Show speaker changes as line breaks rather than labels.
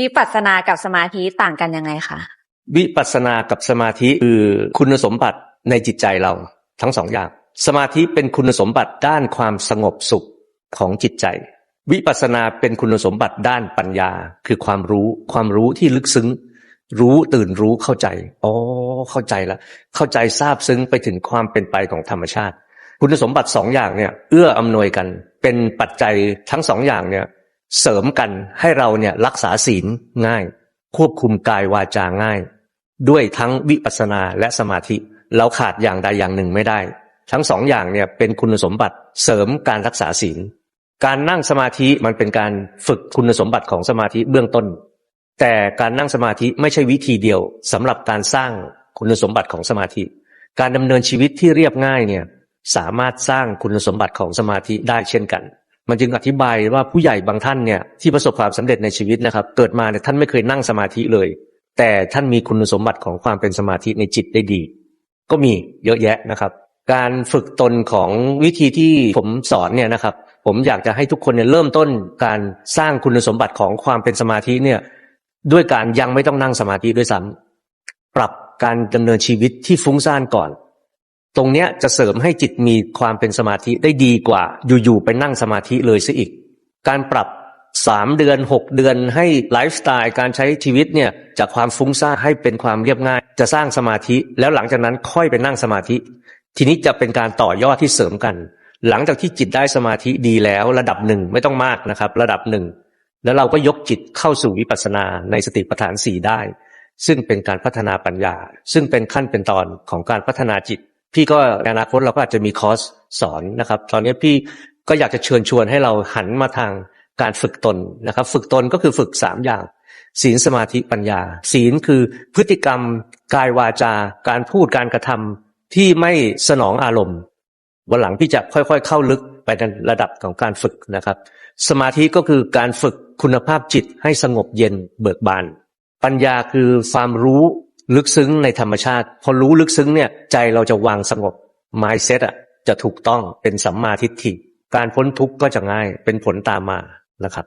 วิปัสสนากับสมาธิต่างกันยังไงคะ
วิปัสสนากับสมาธิคือคุณสมบัติในจิตใจเราทั้งสองอย่าง สมาธิเป็นคุณสมบัติด้านความสงบสุขของจิตใจ วิปัสสนาเป็นคุณสมบัติด้านปัญญา คือความรู้ความรู้ที่ลึกซึ้ง รู้ตื่นรู้เข้าใจอ๋อเข้าใจแล้วเข้าใจทราบซึ้งไปถึงความเป็นไปของธรรมชาติ คุณสมบัติสองอย่างเนี่ย เอื้ออำนวยกันเป็นปัจจัยทั้งสองอย่างเนี่ย เสริมกันให้เราเนี่ยรักษาศีลง่าย ควบคุมกายวาจาง่าย ด้วยทั้งวิปัสสนาและสมาธิ เราขาดอย่างใดอย่างหนึ่งไม่ได้ ทั้งสองอย่างเนี่ยเป็นคุณสมบัติเสริมการรักษาศีล การนั่งสมาธิมันเป็นการฝึกคุณสมบัติของสมาธิเบื้องต้น แต่การนั่งสมาธิไม่ใช่วิธีเดียวสำหรับการสร้างคุณสมบัติของสมาธิ การดำเนินชีวิตที่เรียบง่ายเนี่ยสามารถสร้างคุณสมบัติของสมาธิได้เช่นกัน มันจึงอธิบายว่าผู้ใหญ่บางท่านเนี่ยที่ประสบความสำเร็จในชีวิตนะครับ เกิดมาเนี่ยท่านไม่เคยนั่งสมาธิเลย แต่ท่านมีคุณสมบัติของความเป็นสมาธิในจิตได้ดี ก็มีเยอะแยะนะครับ การฝึกตนของวิธีที่ผมสอนเนี่ยนะครับ ผมอยากจะให้ทุกคนเนี่ยเริ่มต้นการสร้างคุณสมบัติของความเป็นสมาธิเนี่ยด้วยการยังไม่ต้องนั่งสมาธิด้วยซ้ำปรับการดำเนินชีวิตที่ฟุ้งซ่านก่อน ตรงเนี้ยจะเสริมให้จิตมีความเป็นสมาธิได้ดีกว่า อยู่ๆไปนั่งสมาธิเลยซะอีก การปรับสามเดือนหกเดือนให้ไลฟ์สไตล์การใช้ชีวิตเนี่ยจากความฟุ้งซ่านให้เป็นความเรียบง่าย จะสร้างสมาธิ แล้วหลังจากนั้นค่อยไปนั่งสมาธิ ทีนี้จะเป็นการต่อยอดที่เสริมกัน หลังจากที่จิตได้สมาธิดีแล้วระดับหนึ่งไม่ต้องมากนะครับ ระดับหนึ่งแล้วเราก็ยกจิตเข้าสู่วิปัสสนาในสติปัฏฐานสี่ได้ ซึ่งเป็นการพัฒนาปัญญา ซึ่งเป็นขั้นเป็นตอนของการพัฒนาจิต พี่ก็ในอนาคตเราก็อาจจะมีคอร์สสอนนะครับ ตอนนี้พี่ก็อยากจะเชิญชวนให้เราหันมาทางการฝึกตนนะครับ ฝึกตนก็คือฝึกสามอย่าง ศีลสมาธิปัญญา ศีลคือพฤติกรรมกายวาจา การพูดการกระทำที่ไม่สนองอารมณ์วันหลังพี่จะค่อย ๆ เข้าลึกไปในระดับของการฝึกนะครับ สมาธิก็คือการฝึกคุณภาพจิตให้สงบเย็นเบิกบาน ปัญญาคือความรู้ ลึกซึ้งในธรรมชาติ พอรู้ลึกซึ้งเนี่ยใจเราจะวางสงบ mindset อะจะถูกต้องเป็นสัมมาทิฏฐิ การพ้นทุกข์ก็จะง่ายเป็นผลตามมานะครับ